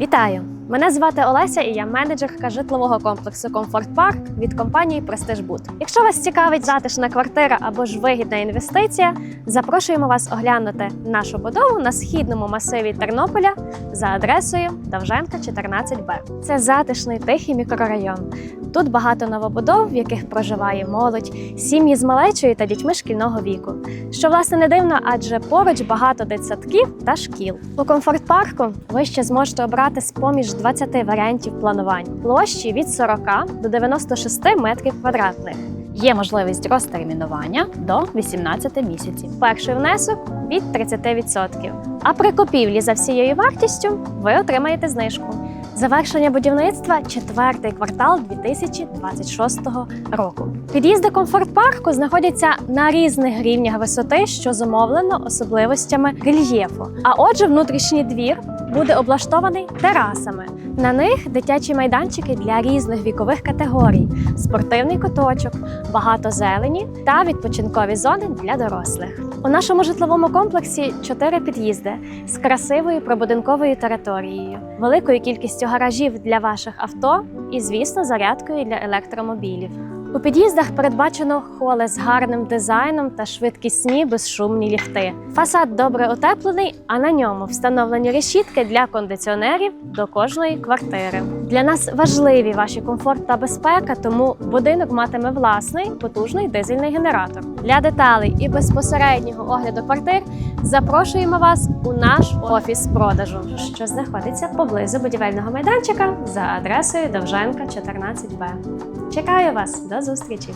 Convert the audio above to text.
Вітаю! Мене звати Олеся і я менеджерка житлового комплексу Комфорт Парк від компанії Престижбуд. Якщо вас цікавить затишна квартира або ж вигідна інвестиція, запрошуємо вас оглянути нашу будову на східному масиві Тернополя за адресою Довженка 14Б. Це затишний тихий мікрорайон. Тут багато новобудов, в яких проживає молодь, сім'ї з малечою та дітьми шкільного віку. Що власне не дивно, адже поруч багато дитсадків та шкіл. У комфорт парку ви ще зможете обрати з поміж 20 варіантів планувань площі від 40 до 96 метрів квадратних. Є можливість розтермінування до 18 місяців. Перший внесок від 30%. А при купівлі за всією вартістю ви отримаєте знижку. Завершення будівництва четвертий квартал 2026 року. Під'їзди комфорт парку знаходяться на різних рівнях висоти, що зумовлено особливостями рельєфу. А отже, внутрішній двір буде облаштований терасами. На них дитячі майданчики для різних вікових категорій, спортивний куточок, багато зелені та відпочинкові зони для дорослих. У нашому житловому комплексі чотири під'їзди з красивою прибудинковою територією, великою кількістю гаражів для ваших авто і, звісно, зарядкою для електромобілів. У під'їздах передбачено холи з гарним дизайном та швидкісні безшумні ліфти. Фасад добре утеплений, а на ньому встановлені решітки для кондиціонерів до кожної квартири. Для нас важливі ваші комфорт та безпека, тому будинок матиме власний потужний дизельний генератор. Для деталей і безпосереднього огляду квартир запрошуємо вас у наш офіс продажу, що знаходиться поблизу будівельного майданчика за адресою Довженка 14Б. Чекаю вас до зустрічі!